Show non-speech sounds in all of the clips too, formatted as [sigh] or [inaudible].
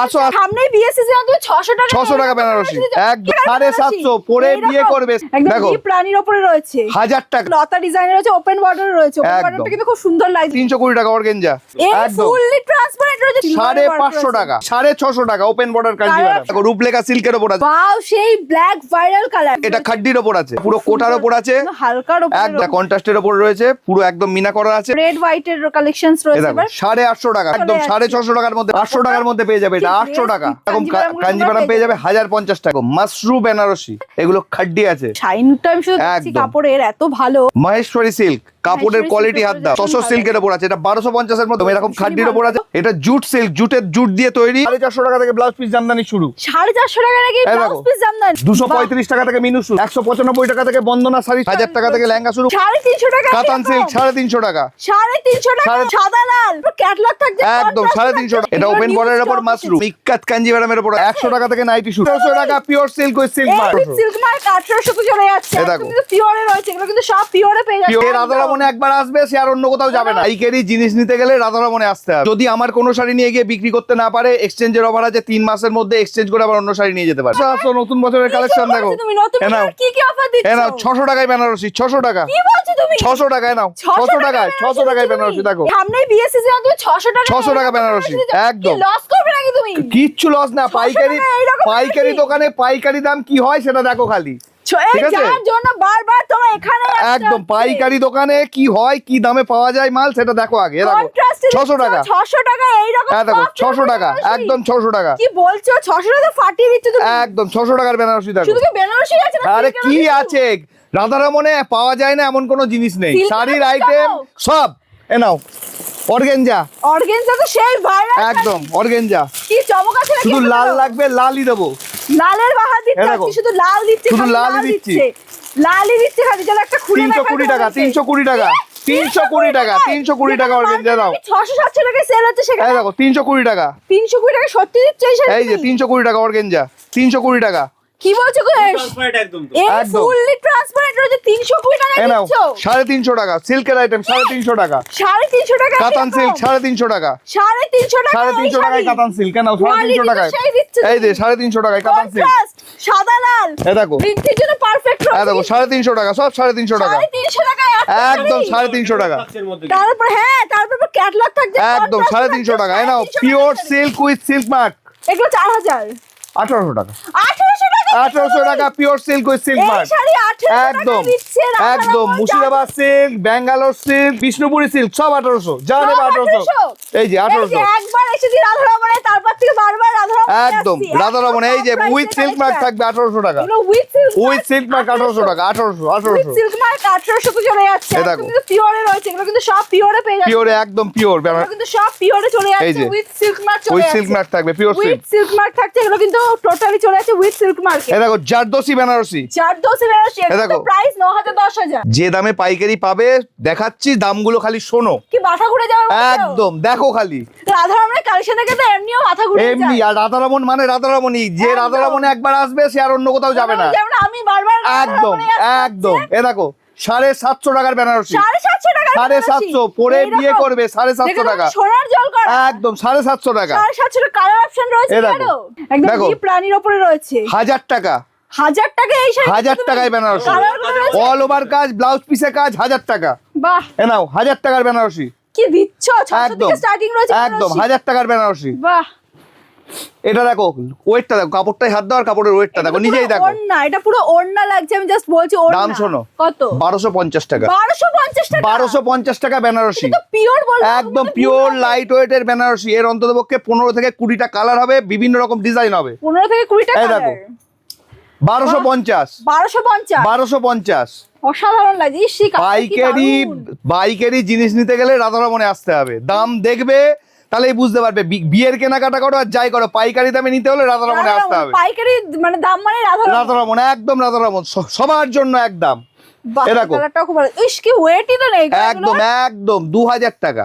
আসো, আসো। সামনেই বিয়ে সিজন তুমি 600 টাকা 600 টাকা বেনারসি। একদম সাড়ে সাতশো পরে বিয়ে করবে। দেখো। ডিপ রানীর উপরে রয়েছে। হাজার টাকা। লতা ডিজাইনের রয়েছে ওপেন বর্ডার রয়েছে। ওপেন বর্ডারটা কিন্তু খুব সুন্দর লাগছে। তিনশো কুড়ি টাকা অর্গেঞ্জা এই একদম। ফুললি ট্রান্সপারেন্ট রয়েছে সাড়ে পাঁচশো টাকা সাড়ে ছশো টাকা ওপেন বর্ডার কাঞ্জিভারা দেখো রূপলেখা সিল্কের ওপর আছে। ওয়াও সেই ব্ল্যাক ভাইরাল কালার এটা খাড্ডির ওপর আছে পুরো কোটার ওপর আছে। হালকার একদম উপরে কন্ট্রাস্টের ওপর রয়েছে পুরো একদম মিনা করা আছে। রেড হোয়াইটের কালেকশনস এ রয়েছে এবার। সাড়ে আটশো টাকা একদম যাচ্ছে। সাড়ে ছশো টাকার মধ্যে আটশো টাকার মধ্যে পেয়ে যাবে এটা আটশো টাকা। পেয়ে যাবে হাজার পঞ্চাশ টাকা। মাশরু বেনারসি। এগুলো খাড্ডি আছে। শাইনটা আমি শুধু কাপড়ের এত ভালো। মহেশ্বরী সিল্ক। কাপড়ের কোয়ালিটি হাত দাও। উপর ছশো সিল্কের ওপর আছে এটা বারোশো পঞ্চাশের মধ্যে। এরকম খাড্ডির ওপর আছে। এটা জুট সিল্ক জুটের জুট দিয়ে তৈরি। সাড়ে চারশো টাকা থেকে ব্লাউজ পিস জামদানি শুরু। সাড়ে চারশো টাকা ব্লাউজ পিস জামদানি। দুশো পঁয়ত্রিশ টাকা থেকে মিনু শুরু একশো পঁচানব্বই টাকা থেকে বন্দনা শাড়ি। হাজার টাকা থেকে লেহেঙ্গা শুরু। সাড়ে তিনশো টাকা কাতান সিল্ক সাড়ে তিনশো টাকা। সাড়ে তিনশো টাকা সাদা লাল। ক্যাটলগ থাকছে একদম সাড়ে তিনশো টাকা। এটা ওপেন বর্ডারের ওপর মাশরুম এসেছে। ইক্কাত কাঞ্জিভারামের ওপর একশো টাকা থেকে নাইটি শুরু। ছশো টাকা পিওর সিল্ক ওই সিল্ক এই সিল্ক মার্ক আঠারোশো তো চলে যাচ্ছে। পিওরে রয়েছে এগুলো কিন্তু সব পিওরে পেয়ে যাচ্ছে। পিওর রাধারমনে একবার আসবে সে আর অন্য কোথাও যাবে না। পাইকারি জিনিস নিতে গেলে রাধারমনে আসতে হবে। যদি আমার কোনো শাড়ি নিয়ে গিয়ে বিক্রি করতে না পারে এক্সচেঞ্জের অফার আছে তিন মাসের মধ্যে এক্সচেঞ্জ করে আবার অন্য শাড়ি নিয়ে যেতে পারে। আসো, নতুন বছরের কালেকশন দেখো। নাও। ছশো টাকায় বেনারসি ছশো টাকা। কি বলছো তুমি? ছশো টাকায় নাও ছশো টাকায় ছশো টাকায় বেনারসি দেখো। 600 টাকা 600 টাকা বেনারসি, একদম। লস করবে নাকি তুমি? কিচ্ছু লস না পাইকারি পাইকারি দোকানে পাইকারি দাম কি হয় সেটা দেখো খালি। একদম পাইকারি দোকানে কি হয় কি দামে পাওয়া যায় মাল সেটা দেখো আগে। এ দেখো Contrast এ ছশো টাকা। 600 টাকা হ্যাঁ দেখো ছশো টাকা একদম ছশো টাকা। কি বলছো? 600 টাকা ফাটিয়ে দিচ্ছ একদম ছশো টাকার বেনারসি দেখো। বেনারসি আছে না আরে কি আছে? রাধারামনে পাওয়া যায় না এমন কোনো জিনিস নেই। শাড়ির আইটেম সব। এ নাও অর্গেঞ্জা। অর্গেনজা তো সেই ভাইরাল একদম অর্গেঞ্জা। কি চমক আছে শুধু লাল লাগবে লালই দেবো। লালের বাহার দিচ্ছে আজকে শুধু লাল দিচ্ছে শুধু লাল দিচ্ছি। লালই দিচ্ছে খালি যেন একটা খুলে তিনশো কুড়ি টাকা তিনশো কুড়ি টাকা তিনশো কুড়ি টাকা। তিনশো কুড়ি টাকা অর্গেঞ্জা দাও। ছশো সাতশো টাকা সেল হচ্ছে এই সেখানে দেখো তিনশো কুড়ি টাকা। তিনশো কুড়ি টাকা সত্যি দিচ্ছে এই এই যে তুমি? তিনশো কুড়ি টাকা অর্গেঞ্জা তিনশো কুড়ি টাকা। কি বলছো গো একদম তো এই ফুললি ট্রান্সপারেন্ট রয়েছে তিনশো কুড়ি টাকা এ দিচ্ছ সাড়ে তিনশো টাকা সিল্কের আইটেম সাড়ে তিনশো টাকা সাড়ে তিনশো টাকা কাতান সিল্ক সাড়ে তিনশো টাকা সাড়ে তিনশো টাকা সাড়ে তিনশো টাকায় কাতান সিল্ক কেন সাড়ে Quality তিনশো তো টাকায় এই যে তুমি। সাড়ে তিনশো টাকায় কাতান সিল্ক সাদা লাল এ দেখো প্রিন্টের জন্য পারফেক্ট এই দেখো সাড়ে তিনশো টাকা সব সাড়ে তিনশো টাকা সাড়ে তিনশো টাকায় একটা একদম শাড়ি। সাড়ে তিনশো টাকা বক্সের তারপর হ্যাঁ তারপর ক্যাটলগ থাকছে একদম contrast সাড়ে থাকছে, তিনশো টাকা এই now pure silk with silk mark এগুলো চার হাজার আঠারোশো টাকা আঠারোশো টাকা আঠারোশো pure silk with silk mark একদম একদম Murshidabad silk Bangalore silk Bishnupuri silk সব আঠারোশো যা নেবে আঠারোশো 1800 এই যে এই আঠারোশো যে একবার রাধারমণে তারপর থেকে বারবার রাধারমণে একদম এই যে উইথ সিল্ক মার্ক থাকবে আঠারোশো টাকা এগুলো with উইথ সিল্ক মার্ক আঠারোশো টাকা আঠারোশো আঠারোশো silk mark 1800 তে চলে যাচ্ছে। দেখো। কিন্তু এ রয়েছে। এগুলো কিন্তু সব এ পেয়ে যাচ্ছে। পিওরে একদম পিওর কিন্তু সব পিওরে চলে যাচ্ছে। With silk mark চলে উইথ যাচ্ছে। সিল্ক মার্ক থাকবে pure silk With silk mark থাকছে। এগুলো কিন্তু totally চলে silk mark এ। এই দেখো জারদোসি বেনারসি বেরোচ্ছে। এই দেখো। price 9000 10000 যে দামে পাইকারি পাবে দেখাচ্ছি দামগুলো খালি শোনো কি মাথা ঘুরে যাবে একদম দেখো খালি রাধারমণের কালেকশন দেখে তো এমনিও মাথা ঘুরে এমনি আর রাধারমন মানে রাধারমণই যে। রাধারমনে একবার আসবে সে আর অন্য কোথাও যাবে না আমি বারবার একদম একদম। এ দেখো সাড়ে সাতশো টাকার বেনারসি। সাড়ে সাতশো পরে বিয়ে করবে সাড়ে সাতশো টাকা। একদম সাড়ে সাতশো টাকা। দেখো। রয়েছে। হাজার টাকা। হাজার টাকা এই হাজার টাকায় বেনারসি। অল ওভার কাজ ব্লাউজ পিসে কাজ হাজার টাকা। বাহ। এ নাও হাজার টাকার বেনারসি। কি দিচ্ছ? একদম স্টার্টিং রয়েছে একদম হাজার টাকার বেনারসি। বাহ। এটা দেখো ওয়েটটা দেখো কাপড়টাই হাত দাও আর কাপড়ের ওয়েটটা দেখো নিজেই দেখো। না এটা পুরো ওড়না লাগছে আমি জাস্ট বলছি ওড়না। দাম শোনো। কত? বারোশো পঞ্চাশ টাকা। বারোশো পঞ্চাশ টাকা? বারোশো পঞ্চাশ টাকা বেনারসি। পিওর বলব একদম পিওর লাইট ওয়েটের বেনারসি। এর অন্তত পক্ষে পনেরো থেকে কুড়িটা কালার হবে বিভিন্ন রকম ডিজাইন হবে। পনেরো থেকে কুড়ি টাকা এই দেখো। বারোশো পঞ্চাশ। বারোশো পঞ্চাশ। বারোশো পঞ্চাশ। অসাধারণ লাগছে। ইস, সেই কালারটা কি পাইকারি দারুণ। বাইকারি জিনিস নিতে গেলে রাধারমনে আসতে হবে। দাম দেখবে তাহলেই বুঝতে পারবে। বি- বিয়ের কেনাকাটা করো আর যাই করো পাইকারি দামে নিতে হলে রাধারমনে আসতে হবে। পাইকারি মানে দাম মানে রাধারমণ রাধারমন একদম রাধারমন সবার জন্য একদম বাহ, এ দেখো। কালারটাও খুব ভালো। ইস কি ওয়েটই তো নেই একদম একদম দু হাজার টাকা।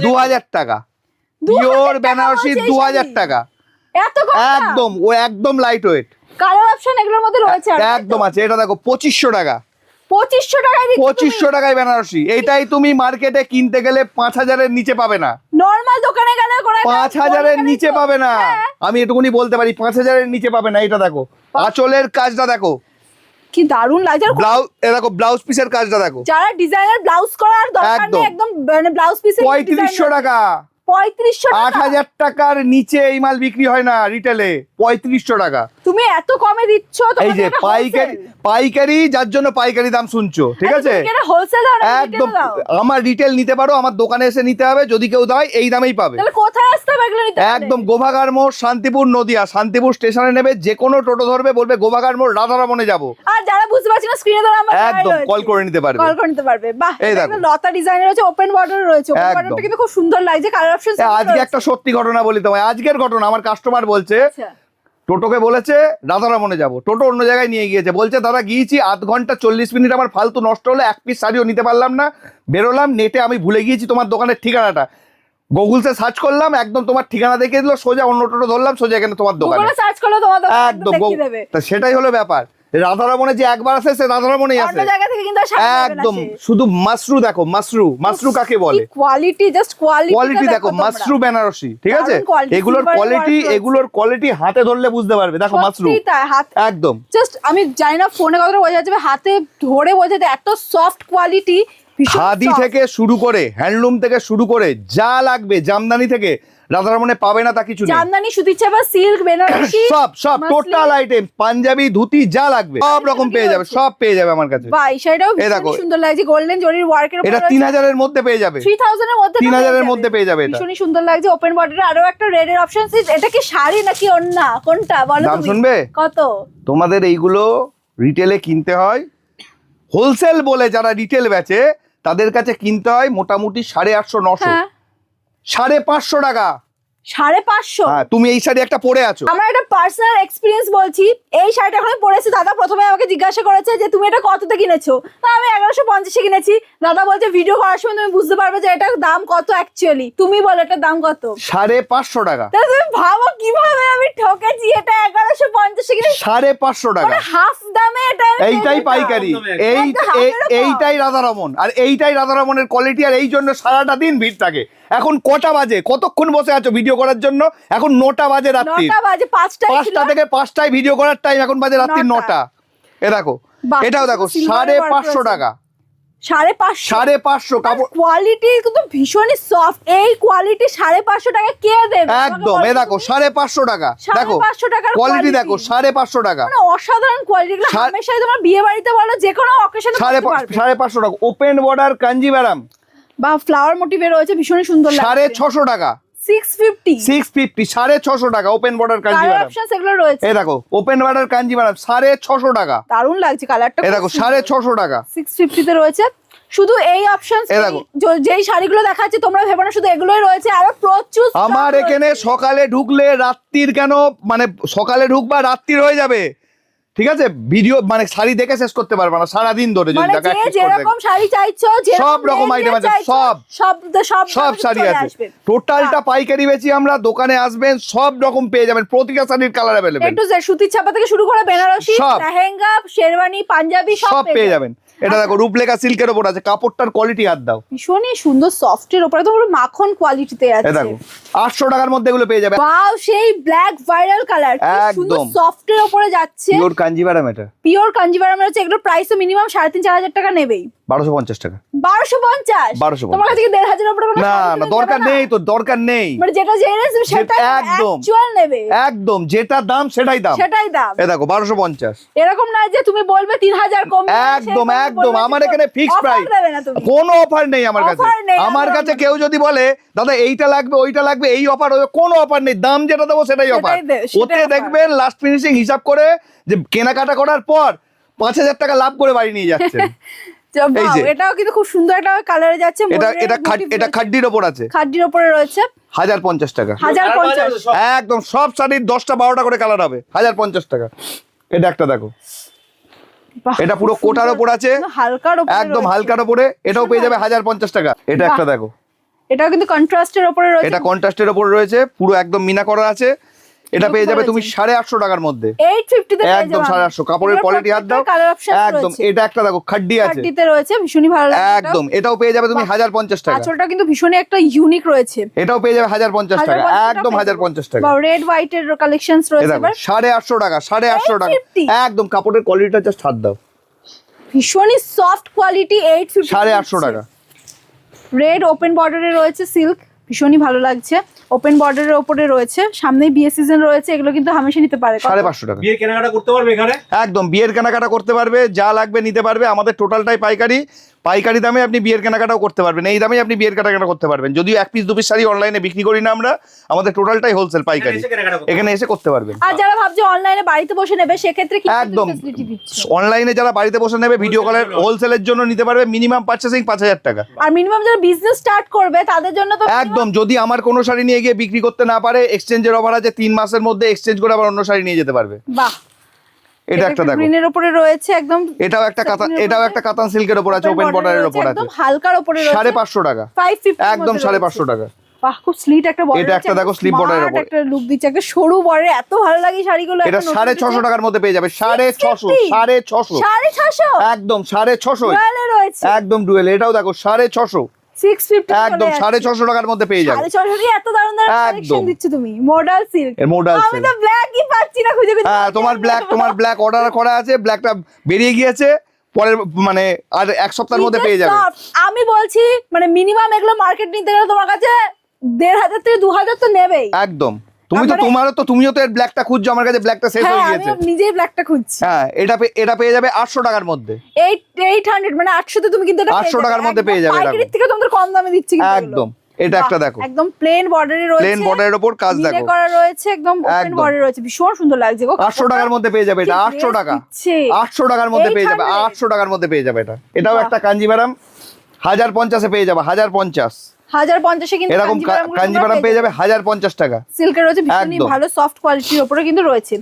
দু হাজার টাকা। 2000 পিওর বেনারসি দু হাজার টাকা। এত একদম ও একদম লাইট ওয়েট কালার অপশন এগুলোর মধ্যে রয়েছে একদম আছে এটা দেখো পঁচিশশো টাকা। পঁচিশশো টাকায় পঁচিশশো টাকায় বেনারসি। এইটাই তুমি মার্কেটে কিনতে গেলে পাঁচ হাজারের নিচে পাবে না। নর্মাল দোকানে গেলে পাঁচ হাজারের নিচে পাবে না। আমি এটুকুনি বলতে পারি পাঁচ হাজারের নিচে পাবে না এটা দেখো। আঁচলের কাজটা দেখো। কি দারুণ লাগছে ব্লাউজ দেখো ব্লাউজ পিসের কাজটা দেখো। যারা ডিজাইনার ব্লাউজ করার দরকার। নেই একদম। মানে ব্লাউজ পিসে পঁয়ত্রিশশো টাকা। পঁয়ত্রিশশো আট হাজার টাকার নিচে এই মাল বিক্রি হয় না রিটেলে। পঁয়ত্রিশশো টাকা। তুমি এত কমে দিচ্ছ এই যে পাইকারি পাইকারি যার জন্য পাইকারি দাম শুনছো ঠিক আছে? একদম আমার রিটেল নিতে পারো আমার দোকানে এসে নিতে হবে যদি কেউ দেয় এই দামেই পাবে। কোথায় আসতে হবে? একদম গোভাগার মোড় শান্তিপুর নদিয়া। শান্তিপুর স্টেশনে নেবে যে কোনো টোটো ধরবে বলবে গোভাগার মোড় রাধারমনে যাব। আর যারা বুঝতে পারছি না স্ক্রিনে দেওয়া আমার একদম কল করে নিতে পারবে। কল করে নিতে পারবে। বাহ এই দেখো। লতা ডিজাইনের রয়েছে ওপেন বর্ডার রয়েছে। ওপেন। বর্ডারটা কিন্তু খুব সুন্দর লাগছে কালার অপশন আজকে একটা সত্যি ঘটনা বলি তোমায়। আজকের ঘটনা আমার কাস্টমার বলছে আচ্ছা। টোটোকে বলেছে রাধারমনে যাব। টোটো অন্য জায়গায় নিয়ে গিয়েছে। বলছে দাদা গিয়েছি আধ ঘণ্টা চল্লিশ মিনিট। আমার ফালতু নষ্ট হলো এক পিস শাড়িও নিতে পারলাম না। বেরোলাম নেটে আমি ভুলে গিয়েছি তোমার দোকানের ঠিকানাটা। গুগলসে সার্চ করলাম একদম তোমার ঠিকানা দেখিয়ে দিল সোজা অন্য টোটো ধরলাম সোজা এখানে তোমার দোকানে। সার্চ করল তোমার একদম সেটাই হলো ব্যাপার। রাধারমনে যে একবার আসে সে রাধারমনেই অন্য আসে। জায়গা থেকে কিন্তু একদম। শুধু মাসরু দেখো মাসরু মাসরু কাকে বলে? কোয়ালিটি জাস্ট কোয়ালিটি কোয়ালিটি দেখো মাসরু বেনারসি ঠিক আছে? এগুলোর কোয়ালিটি এগুলোর কোয়ালিটি হাতে ধরলে বুঝতে পারবে। দেখো মাসরু। হাত একদম। জাস্ট আমি জানি না ফোনে কতটা বোঝা যাচ্ছে হাতে ধরে বোঝা যায় এত সফট কোয়ালিটি খাদি থেকে শুরু করে হ্যান্ডলুম থেকে শুরু করে যা লাগবে জামদানি থেকে রাধারমনে পাবে না তা কিছু নেই। জামদানি সুতির চাপা সিল্ক বেনারসি সব সব টোটাল আইটেম পাঞ্জাবি ধুতি যা লাগবে সব রকম পেয়ে যাবে সব পেয়ে যাবে আমার কাছে। বাই সেটাও। ভীষণই সুন্দর লাগছে গোল্ডেন জরির ওয়ার্কের এটা তিন হাজারের মধ্যে পেয়ে যাবে। থ্রি থাউজেন্ডের মধ্যে 3000 পেয়ে এর মধ্যে পেয়ে যাবে এটা। ভীষণই সুন্দর লাগছে ওপেন বর্ডারে আরও একটা রেড এর অপশন এটা কি শাড়ি নাকি ওন্না কোনটা? বলো দাম শুনবে? কত? তোমাদের এইগুলো রিটেলে কিনতে হয়। হোলসেল বলে যারা রিটেল বেচে তাদের কাছে কিনতে হয় মোটামুটি সাড়ে আটশো নশো। হ্যাঁ। সাড়ে পাঁচশো টাকা। সাড়ে পাঁচশো। হ্যাঁ তুমি এই শাড়ি একটা পরে আছো। আমার একটা পার্সোনাল এক্সপিরিয়েন্স বলছি এই শাড়িটা এখন পরেছি দাদা প্রথমে আমাকে জিজ্ঞাসা করেছে যে তুমি এটা কততে কিনেছো? তা আমি এগারোশো পঞ্চাশে কিনেছি। দাদা বলছে ভিডিও করার সময় তুমি বুঝতে পারবে যে এটার দাম কত অ্যাকচুয়ালি তুমি বলো এটার দাম কত? সাড়ে পাঁচশো টাকা। তাহলে তুমি ভাবো কীভাবে আমি ঠকেছি এটা এগারোশো পঞ্চাশে কিনে সাড়ে পাঁচশো টাকা। হাফ দামে এটা এইটাই পাইকারি। এই- এইটাই রাধারমন। আর এইটাই রাধারমনের কোয়ালিটি আর এই জন্য সারাটা দিন ভিড় থাকে। এখন কটা বাজে? কতক্ষণ বসে আছো? ভিডিও করার জন্য। এখন নটা বাজে রাত্রি। পাঁচটা থেকে পাঁচটায় ভিডিও করার টাইম এখন বাজে রাত্রি নটা। এ দেখো এটাও দেখো সাড়ে পাঁচশো টাকা। সাড়ে পাঁচশো? সাড়ে পাঁচশো কাপড় কোয়ালিটি কিন্তু ভীষণই সফট এই কোয়ালিটি সাড়ে পাঁচশো টাকা কে দেবে? একদম এ দেখো সাড়ে পাঁচশো টাকা। দেখো পাঁচশো কোয়ালিটি দেখো সাড়ে পাঁচশো টাকা। মানে অসাধারণ কোয়ালিটি সাড়ে- হামেশাই তোমার বিয়ে বাড়িতে বলো যে কোনো অকেশনে সাড়ে সাড়ে পাঁচশো টাকা। ওপেন বর্ডার বা ফ্লাওয়ার মোটিভে রয়েছে ভীষণই সুন্দর সাড়ে ছশো টাকা। সিক্স ফিফটি সিক্স ফিফটি সাড়ে ছশো টাকা ওপেন বর্ডার অপশন এগুলো রয়েছে। এই দেখো ওপেন বর্ডার টাকা। দারুণ লাগছে কালারটা এই দেখো টাকা। রয়েছে। শুধু এই অপশন। যেই শাড়িগুলো দেখাচ্ছি তোমরা ভেবো না শুধু এগুলোই রয়েছে। আরও প্রচুর আমার এখানে সকালে ঢুকলে রাত্রির কেন মানে সকালে ঢুকবা রাত্রির হয়ে যাবে। ঠিক আছে? ভিডিও মানে শাড়ি দেখে শেষ করতে পারবে না সারাদিন ধরে যদি মানে। যেরকম শাড়ি চাইছো সব রকম আইটেম আছে, সব। সব সব সব শাড়ি আছে। টোটালটা পাইকারি বেচি আমরা দোকানে আসবেন সব রকম পেয়ে যাবেন প্রতিটা শাড়ির কালার অ্যাভেলেবেল একটু সুতির ছাপা থেকে শুরু করে বেনারসি সব। লেহেঙ্গা শেরওয়ানি পাঞ্জাবি সব পেয়ে যাবেন। এটা দেখো রূপলেখা সিল্কের ওপর আছে কাপড়টার কোয়ালিটি হাত দাও। ভীষণই সুন্দর সফটের উপরে তো পুরো মাখন কোয়ালিটিতে আছে দেখো আটশো টাকার মধ্যে এগুলো পেয়ে যাবে। ওয়াও সেই ব্ল্যাক ভাইরাল কালার সুন্দর সফট সফটের উপরে যাচ্ছে। পিওর কাঞ্জিবারাম এটা। পিওর কাঞ্জিভারাম হচ্ছে এগুলোর প্রাইসও মিনিমাম সাড়ে তিন চার হাজার টাকা নেবেই। বারোশো পঞ্চাশ টাকা। বারোশো পঞ্চাশ? 1250 তোমার কাছে দেড় হাজার উপরে না না দরকার নেই তো দরকার নেই। মানে যেটা সেটা একদম। নেবে। একদম যেটা দাম সেটাই দাম। সেটাই দাম। এ দেখো বারোশো পঞ্চাশ। এরকম যে তুমি বলবে তিন হাজার কম একদম একদম আমার এখানে ফিক্স প্রাইস কোনো অফার নেই আমার কাছে। আমার কাছে কেউ যদি বলে দাদা এইটা লাগবে ওইটা লাগবে এই অফার কোনো অফার নেই দাম যেটা দেবো সেটাই অফার ওতে দেখবেন লাস্ট ফিনিশিং হিসাব করে যে কেনাকাটা করার পর পাঁচ হাজার টাকা লাভ করে বাড়ি নিয়ে যাচ্ছে। [laughs] এটাও কিন্তু খুব সুন্দর একটা কালারে যাচ্ছে এটা এটা এটা। খাড্ডির ওপর আছে। খাড্ডির ওপরে রয়েছে। হাজার পঞ্চাশ টাকা। হাজার পঞ্চাশ। একদম সব শাড়ির দশটা বারোটা করে কালার হবে। হাজার পঞ্চাশ টাকা। এটা একটা দেখো। এটা পুরো কোটার ওপর আছে। হালকার ওপরে একদম হালকার ওপরে। এটাও পেয়ে যাবে হাজার পঞ্চাশ টাকা। এটা একটা দেখো। এটাও কিন্তু কন্ট্রাস্টের ওপরে রয়েছে। এটা কন্ট্রাস্টের ওপর রয়েছে। পুরো একদম মিনা করা আছে। এটা পেয়ে যাবে তুমি সাড়ে আটশো টাকার মধ্যে। একদম সাড়ে আটশো। কাপড়ের কোয়ালিটি হাত দাও। একদম এটা একটা দেখো খাড্ডি আছে। রয়েছে ভীষণই ভালো একদম এটাও পেয়ে যাবে তুমি হাজার পঞ্চাশ টাকা। আঁচলটা কিন্তু ভীষণই একটা ইউনিক রয়েছে। এটাও পেয়ে যাবে হাজার পঞ্চাশ টাকা। একদম হাজার পঞ্চাশ টাকা। রেড হোয়াইটের কালেকশনস এ রয়েছে সাড়ে আটশো টাকা সাড়ে আটশো টাকা। একদম কাপড়ের কোয়ালিটিটা জাস্ট হাত দাও। ভীষণই সফট কোয়ালিটি এইট সাড়ে আটশো টাকা। রেড ওপেন বর্ডারে রয়েছে সিল্ক ভীষণই ভালো লাগছে। ওপেন বর্ডার এর ওপরে রয়েছে। সামনেই বিয়ে সিজন রয়েছে এগুলো কিন্তু হামেশা নিতে পারে। কত? সাড়ে পাঁচশো টাকা। বিয়ের কেনাকাটা করতে পারবে এখানে? একদম বিয়ের কেনাকাটা করতে পারবে যা লাগবে নিতে পারবে। আমাদের টোটালটাই পাইকারি। পাইকারি দামে আপনি বিয়ের কেনাকাটাও করতে পারবেন। এই দামে আপনি বিয়ের কেনাকাটা করতে পারবেন। যদিও এক পিস দু পিস শাড়ি অনলাইনে বিক্রি করি না আমরা আমাদের টোটালটাই হোলসেল পাইকারি। এখানে এসে করতে পারবেন। আর যারা ভাবছে অনলাইনে বাড়িতে বসে নেবে সেক্ষেত্রে কি একদম। অনলাইনে যারা বাড়িতে বসে নেবে ভিডিও কলের হোলসেলের জন্য। নিতে পারবে মিনিমাম পারচেসিং পাঁচ হাজার টাকা। আর মিনিমাম যারা বিজনেস স্টার্ট করবে তাদের জন্য তো একদম যদি আমার কোনো শাড়ি নিয়ে গিয়ে বিক্রি করতে না পারে এক্সচেঞ্জের অফার আছে তিন মাসের মধ্যে এক্সচেঞ্জ করে আবার অন্য শাড়ি নিয়ে যেতে পারবে। বাহ। এটা একটা দেখো। গ্রিনের উপরে রয়েছে একদম এটাও একটা কাতান এটাও একটা কাতান সিল্কের ওপর আছে ওপেন বর্ডারের ওপর আছে। একদম হালকার উপরে রয়েছে। সাড়ে পাঁচশো টাকা। ফাইভ ফিফটি একদম সাড়ে পাঁচশো টাকা। বাহ খুব স্লিট একটা বর্ডার এটা একটা দেখো border এর উপরে। একটা লুক দিচ্ছে। একটা সরু বর্ডার এত ভালো লাগে শাড়িগুলো এটা এখন সাড়ে নতুন ছশো দিচ্ছে। টাকার মধ্যে পেয়ে যাবে। সাড়ে ছশো 650? সাড়ে ছশো। সাড়ে ছশো? একদম সাড়ে ছশো রয়্যালে রয়েছে। একদম ডুয়েল এটাও দেখো সাড়ে ছশো। সিক্স ফিফটি একদম সাড়ে ছশো টাকার মধ্যে পেয়ে যাবে। এত দারুণ দারুণ কালেকশন দিচ্ছ তুমি। মডেল সিল্ক এর আমি তো ব্ল্যাকই পাচ্ছি না খুঁজে খুঁজে হ্যাঁ তোমার ব্ল্যাক তোমার ব্ল্যাক অর্ডার করা আছে ব্ল্যাকটা বেরিয়ে গিয়েছে পরের মানে আর এক সপ্তাহের মধ্যে পেয়ে যাবে। আমি বলছি মানে মিনিমাম এগুলো মার্কেট নিতে গেলে তোমার কাছে দেড় হাজার থেকে দু হাজার তো নেবেই। একদম। তুমি তো তোমারও তো তুমিও তো এর ব্ল্যাকটা খুঁজছো আমার কাছে ব্ল্যাকটা শেষ হ্যাঁ হয়ে আমি গিয়েছে। নিজেই ব্ল্যাকটা খুঁজছি। হ্যাঁ এটা এটা পেয়ে যাবে আটশো টাকার মধ্যে। এইট এইট হান্ড্রেড মানে আটশোতে তুমি কিন্তু এটা 800 টাকার মধ্যে পেয়ে যাবে এরকম। থেকে তোমাদের কম দামে দিচ্ছি কিন্তু একদম। এটা একটা দেখো। একদম প্লেন বর্ডারে রয়েছে। প্লেন বর্ডারের ওপর কাজ দেখো। করা রয়েছে একদম ওপেন। বর্ডার রয়েছে। ভীষণ সুন্দর লাগছে গো। আটশো টাকার মধ্যে পেয়ে যাবে এটা কি আটশো dress টাকা। দিচ্ছে। আটশো টাকার মধ্যে পেয়ে যাবে 800 আটশো টাকার মধ্যে পেয়ে যাবে এটা। এটাও। একটা কাঞ্জিভারাম হাজার পঞ্চাশে পেয়ে যাবে হাজার পঞ্চাশ। হাজার পঞ্চাশে কিন্তু এরকম পেয়ে যাবে। হাজার পঞ্চাশ টাকা। সিল্কের রয়েছে ভীষণই ভালো সফট কোয়ালিটির উপরে কিন্তু রয়েছে।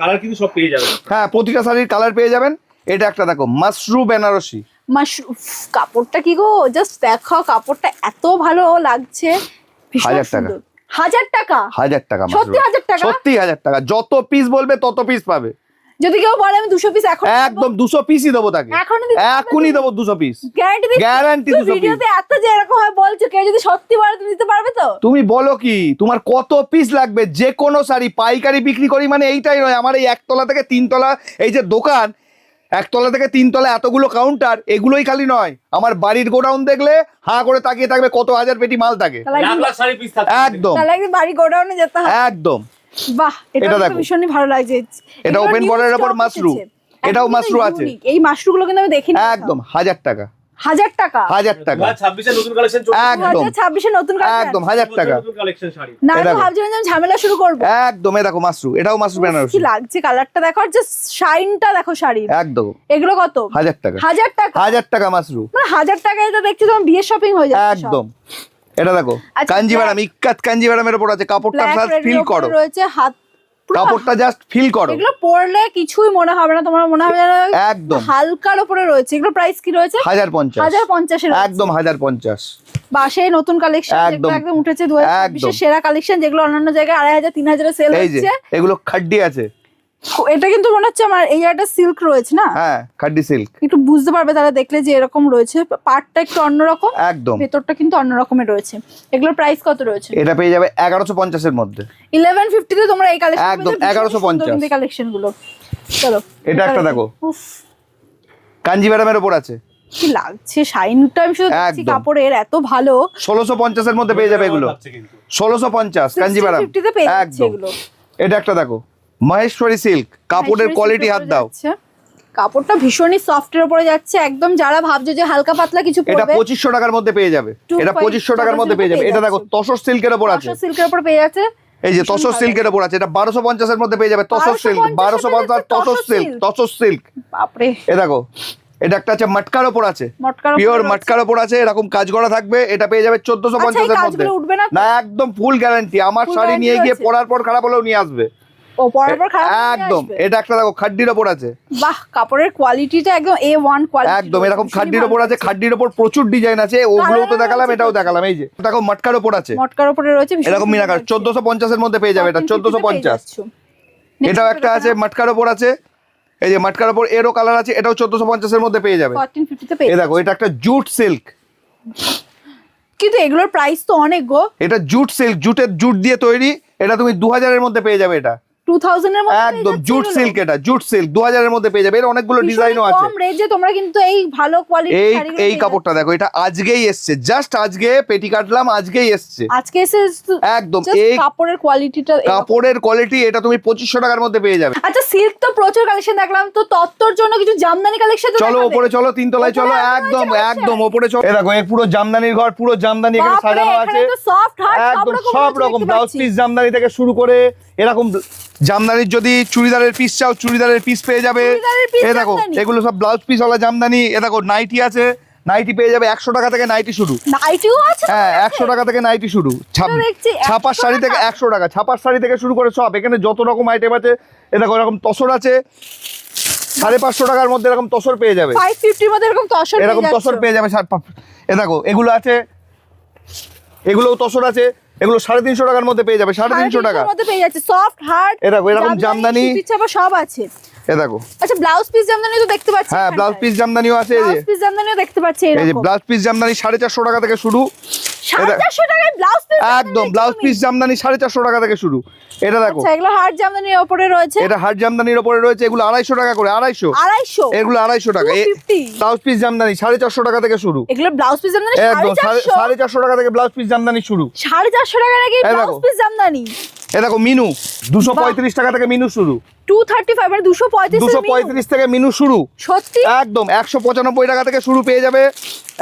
কালার কিন্তু সব পেয়ে যাবে হ্যাঁ প্রতিটা শাড়ির কালার পেয়ে যাবেন। এটা একটা দেখো মাশরু বেনারসি। মাশরুম কাপড়টা কি গো? জাস্ট দেখো কাপড়টা এত ভালো লাগছে। হাজার টাকা। হাজার টাকা? হাজার টাকা সত্যি হাজার টাকা? সত্যি হাজার টাকা। যত পিস বলবে তত পিস পাবে। যদি কেউ বলে আমি দুশো পিস এখন একদম দুশো পিসই দেবো তাকে। এখনই দিতে এখনই দেবো দুশো পিস গ্যারান্টি তুমি 200 piece। ভিডিওতে এত যে এরকম হয় বলছো কেউ যদি সত্যি বলে তুমি দিতে পারবে তো? তুমি বলো কি তোমার কত পিস লাগবে? যে কোনো শাড়ি পাইকারি বিক্রি করি মানে এইটাই নয়। আমার এই একতলা থেকে তিনতলা এই যে দোকান একতলা থেকে তিনতলা এতগুলো কাউন্টার এগুলোই খালি নয়। আমার বাড়ির গোডাউন দেখলে হা করে তাকিয়ে থাকবে কত হাজার পেটি মাল থাকে। পিস একদম। বাড়ি গোডাউনে যেতে হবে। একদম। বাহ এটা দেখো। ভীষণই ভালো লাগছে। এটা এগুলো open new border এর ওপর stock মাশরু। এসেছে। এটাও একদম মাশরু কিন্তু আছে। এই মাশরুগুলো কিন্তু আমি দেখিনি একদম হাজার টাকা। হাজার টাকা? হাজার টাকা। হাজার নতুন কালেকশন একদম। ছাব্বিশে নতুন একদম হাজার টাকা। নতুন কালেকশন শাড়ি। না আমি ভাবছিলাম যে ঝামেলা শুরু করব। একদম দেখো এটাও বেনারসি কি লাগছে কালারটা দেখো আর শাইনটা দেখো শাড়ির। একদম। এগুলো কত? হাজার টাকা। হাজার টাকা। হাজার টাকা মানে হাজার টাকায় এটা দেখছি তোমার বিয়ের শপিং হয়ে সব। একদম। এটা দেখো আচ্ছা, কাঞ্জিভারাম ইক্কাত কাঞ্জিভারামের ওপর আছে কাপড়টা জাস্ট ফিল করো। রয়েছে হাত কাপড়টা জাস্ট ফিল করো। এগুলো পরলে কিছুই মনে হবে না তোমার মনে হবে একদম। হালকার উপরে রয়েছে। এগুলো প্রাইস কি রয়েছে? হাজার পঞ্চাশ। হাজার পঞ্চাশের একদম হাজার পঞ্চাশ। বাসে নতুন কালেকশন একদম। একদম উঠেছে একদম। সেরা কালেকশন যেগুলো অন্যান্য জায়গায় আড়াই হাজার তিন হাজারে সেল এই যে হচ্ছে। এগুলো খাড্ডি আছে। এটা কিন্তু মনে হচ্ছে আমার এই একটা সিল্ক রয়েছে না? হ্যাঁ খাড্ডি সিল্ক একটু বুঝতে পারবে তারা দেখলে যে এরকম রয়েছে। পার্টটা একটু অন্যরকম একদম। ভেতরটা কিন্তু অন্য রকমের রয়েছে। এগুলোর প্রাইস কত রয়েছে? এটা পেয়ে যাবে এগারোশো পঞ্চাশের মধ্যে। ইলেভেন ফিফটিতে তোমরা এই কালেকশন একদম, 1150 কালেকশনগুলো। চলো। এটা একটা দেখো। উফ, কাঞ্জিভারামের ওপর আছে। কি লাগছে? শাইনটা আমি শুধু দেখছি কাপড়ের এত ভালো। ষোলোশো পঞ্চাশের মধ্যে পেয়ে যাবে এগুলো। থাকছে কিন্তু। ষোলোশো পঞ্চাশ কাঞ্জিভারাম 60 তে পেয়ে যাচ্ছে এগুলো। এটা একটা দেখো। মহেশ্বরী সিল্ক কাপড়ের কোয়ালিটি হাত দাও। কাপড়টা ভীষণই সফটের উপরে যাচ্ছে একদম যারা ভাবছ যে হালকা পাতলা কিছু এটা পরবে পঁচিশশো টাকার মধ্যে পেয়ে যাবে। এটা five পঁচিশশো টাকার মধ্যে পেয়ে যাবে। এটা দেখো তসর সিল্কের ওপর আছে। তসর সিল্কের উপর পেয়ে যাচ্ছে এই যে তসর সিল্কের ওপর আছে। এটা বারোশো পঞ্চাশের মধ্যে পেয়ে যাবে তসর সিল্ক 1250 বারোশো পঞ্চাশ তসর সিল্ক তসর সিল্ক। বাপরে। এ দেখো এটা একটা আছে মটকার ওপর আছে। পিওর। মটকার ওপর আছে এরকম কাজ করা থাকবে এটা পেয়ে যাবে চোদ্দশো আচ্ছা, এই মধ্যে। না একদম ফুল গ্যারান্টি আমার শাড়ি নিয়ে গিয়ে পরার পর খারাপ হলেও নিয়ে আসবে। ও পরার খারাপ একদম। এটা একটা দেখো খাড্ডির ওপর আছে। বাহ কাপড়ের কোয়ালিটিটা একদম এ ওয়ান কোয়ালিটি একদম এরকম খাড্ডির ওপর আছে খাড্ডির ওপর প্রচুর ডিজাইন আছে ওগুলোও তো দেখালাম এটাও দেখালাম এই যে। দেখো মটকার ওপর আছে। মটকার উপরে রয়েছে এরকম মিনাকার লাগছে। চোদ্দশো মধ্যে পেয়ে যাবে এটা 1450 চোদ্দশো পঞ্চাশ। এটাও একটা আছে মটকার ওপর আছে। এই যে মটকার ওপর এরও কালার আছে এটাও চোদ্দশো পঞ্চাশের মধ্যে পেয়ে যাবে। 1450 তে পেয়ে এই দেখো এটা একটা জুট সিল্ক কিন্তু এগুলোর প্রাইস তো অনেক গো। এটা জুট সিল্ক জুটের জুট দিয়ে তৈরি এটা তুমি দু হাজারের মধ্যে পেয়ে যাবে এটা। এর মধ্যে একদম জুট সিল্ক এটা জুট সিল্ক দু হাজারের মধ্যে পেয়ে যাবে। এর অনেকগুলো ডিজাইনও আছে। কম রেঞ্জে তোমরা কিন্তু এই ভালো এই এই কাপড়টা দেখো এটা আজকেই এসছে জাস্ট আজকে পেটি কাটলাম আজকেই এসছে। আজকে একদম এই কাপড়ের কোয়ালিটিটা কাপড়ের কোয়ালিটি এটা তুমি পঁচিশশো টাকার মধ্যে পেয়ে যাবে। আচ্ছা সিল্ক তো প্রচুর কালেকশন দেখলাম তো তত্ত্বর জন্য কিছু জামদানি কালেকশন চলো ওপরে চলো তিনতলায় চলো একদম একদম ওপরে চলো। এই দেখো এই পুরো জামদানির ঘর পুরো জামদানি এখানে সাজানো আছে। একদম সব রকম ব্লাউজ পিস জামদানি থেকে শুরু করে এরকম জামদানির যদি চুড়িদারের পিস চাও চুড়িদারের পিস পেয়ে যাবে। এ দেখো এগুলো সব ব্লাউজ পিস ওলা জামদানি। এ দেখো নাইটি আছে। নাইটি পেয়ে যাবে একশো টাকা থেকে নাইটি শুরু। নাইটিও আছে হ্যাঁ একশো টাকা থেকে নাইটি শুরু। ছাপ- ছাপার শাড়ি থেকে একশো টাকা। ছাপার শাড়ি থেকে শুরু করে সব। এখানে যত রকম আইটেম আছে এ দেখো এরকম তসর আছে। সাড়ে পাঁচশো টাকার মধ্যে এরকম তসর পেয়ে যাবে। এরকম তসর পেয়ে যাবে এ দেখো এগুলো আছে। এগুলোও তসর আছে। এগুলো সাড়ে তিনশো টাকার মধ্যে পেয়ে যাবে সাড়ে তিনশো টাকা। মধ্যে পেয়ে যাচ্ছে। সফট হার্ড এরকম এরকম জামদানি। সব আছে। এ দেখো। আচ্ছা ব্লাউজ পিস জামদানি তো দেখতে পাচ্ছি হ্যাঁ ব্লাউজ পিস জামদানিও আছে এই যে। ব্লাউজ পিস জামদানিও দেখতে পাচ্ছি এই যে ব্লাউজ পিস জামদানি সাড়ে চারশো টাকা থেকে শুরু। একদম ব্লাউজ পিস জামদানি সাড়ে চারশো টাকা থেকে শুরু। এটা দেখো। আচ্ছা এগুলো হার্ট জামদানির ওপরে রয়েছে? এটা হাট জামদানির ওপরে রয়েছে এগুলো আড়াইশো টাকা করে আড়াইশো। আড়াইশো? এগুলো আড়াইশো টাকা। ব্লাউজ পিস জামদানি সাড়ে চারশো টাকা থেকে শুরু। এগুলো ব্লাউজ পিস জামদানি একদম সাড়ে চারশো? টাকা থেকে ব্লাউজ পিস জামদানি শুরু। সাড়ে চারশো টাকা নাকি ব্লাউজ পিস জামদানি? এ দেখো মিনু দুশো পঁয়ত্রিশ টাকা থেকে মিনু শুরু। টু থার্টি ফাইভ মানে দুশো পঁয়ত্রিশ দুশো পঁয়ত্রিশ থেকে মিনু শুরু। সত্যি? একদম একশো পঁচানব্বই টাকা থেকে শুরু পেয়ে যাবে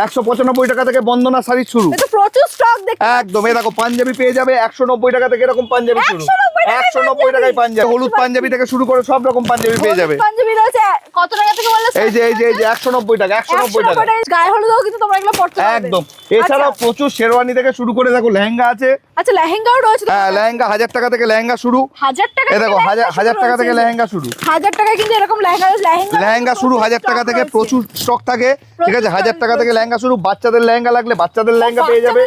একশো পঁচানব্বই টাকা থেকে বন্দনা শাড়ি শুরু। প্রচুর স্টক একদম এ দেখো পাঞ্জাবি পেয়ে যাবে একশো নব্বই টাকা থেকে এরকম পাঞ্জাবি শুরু। 190 টাকায় একশো নব্বই টাকায় পাঞ্জাবি। হলুদ পাঞ্জাবি থেকে শুরু করে সব রকম পাঞ্জাবি পেয়ে যাবে। পাঞ্জাবি রয়েছে। কত টাকা থেকে বললে এই যে এই যে এই যে একশো নব্বই টাকা একশো নব্বই টাকা। গায়ে হলুদও কিন্তু তোমরা এগুলো পড়তে পারবে। একদম। এছাড়াও আচ্ছা, প্রচুর শেরওয়ানি থেকে শুরু করে দেখো লেহেঙ্গা আছে। আচ্ছা লেহেঙ্গাও রয়েছে হ্যাঁ লেহেঙ্গা হাজার টাকা থেকে লেহেঙ্গা শুরু। হাজার টাকা দেখো হাজার টাকা থেকে লেহেঙ্গা শুরু। হাজার টাকা কিন্তু এরকম লেহেঙ্গা লেহেঙ্গা লেহেঙ্গা শুরু হাজার টাকা থেকে প্রচুর স্টক থাকে ঠিক আছে হাজার টাকা থেকে লেহেঙ্গা শুরু বাচ্চাদের লেহেঙ্গা লাগলে বাচ্চাদের লেহেঙ্গা পেয়ে যাবে।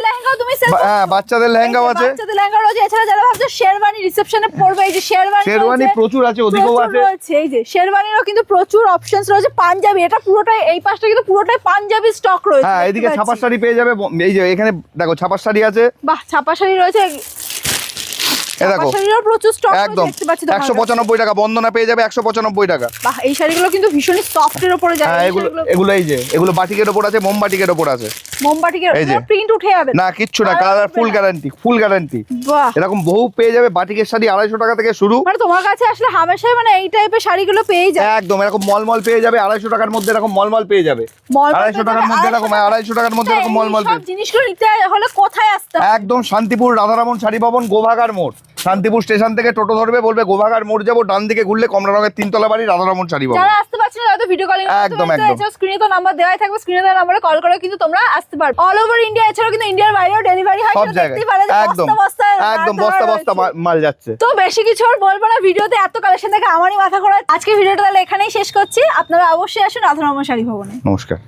হ্যাঁ বাচ্চাদের লেহেঙ্গাও আছে। বাচ্চাদের লেহেঙ্গা রয়েছে। এছাড়া যারা ভাবছ শেরওয়ানি রিসেপশনে পরবে এই যে শেরওয়ানি শেরওয়ানি প্রচুর আছে ওদিকেও আছে আছে। রয়েছে এই যে শেরওয়ানিরও কিন্তু প্রচুর অপশনস রয়েছে পাঞ্জাবি এটা পুরোটাই এই পাশটা কিন্তু পুরোটাই পাঞ্জাবি স্টক রয়েছে হ্যাঁ এদিকে। ছাপার শাড়ি পেয়ে যাবে এই যে এখানে দেখো ছাপার শাড়ি আছে। বাহ ছাপা শাড়ি রয়েছে এ দেখো প্রচুর স্টক একদম টাকা বন্দনা পেয়ে যাবে একশো পঁচানব্বই টাকা। বাহ এই শাড়িগুলো কিন্তু উপরে যায় হ্যাঁ এগুলো এগুলো এই যে এগুলো বাটিকের ওপর আছে মোমবাটিকের ওপর আছে। মোমবাটিকের প্রিন্ট উঠে যাবে না কিচ্ছু না colour full guarantee full guarantee এরকম বহু পেয়ে যাবে বাটিকের শাড়ি আড়াইশো টাকা থেকে শুরু। মানে তোমার কাছে আসলে হামেশাই মানে এই টাইপের শাড়িগুলো পেয়ে যায়। একদম এরকম মলমল পেয়ে যাবে আড়াইশো টাকার মধ্যে এরকম মলমল পেয়ে যাবে। মলমল আড়াইশো পেয়ে টাকার মধ্যে এরকম টাকা। আড়াইশো টাকার মধ্যে এরকম এই মলমল পেয়ে জিনিসগুলো নিতে হলে কোথায় আসতে একদম শান্তিপুর রাধারামন শাড়ি ভবন গোভাগার মোড়। শান্তিপুর স্টেশন থেকে টোটো ধরবে বলবে গোভাগার মোড় যাব ডান দিকে ঘুরলে কমলা রঙের তিনতলা বাড়ি রাধারামন শাড়ি যারা আসতে পারছে না তাদের ভিডিও কলিং একদম, একদম। স্ক্রিনে তো নাম্বার দেওয়াই থাকবে স্ক্রিনে দেওয়া নাম্বারে কল করে কিন্তু তোমরা আসতে পারবে। অল ওভার ইন্ডিয়া এছাড়াও কিন্তু ইন্ডিয়ার বাইরেও ডেলিভারি হয় সব জায়গায়। একদম। একদম বস্তা বস্তা মাল যাচ্ছে। তো বেশি কিছু আর বলব না ভিডিওতে এত কালেকশন দেখে আমারই মাথা ঘোরা আজকে ভিডিওটা তাহলে এখানেই শেষ করছি। আপনারা অবশ্যই আসুন রাধারমন শাড়ি ভবনে। নমস্কার।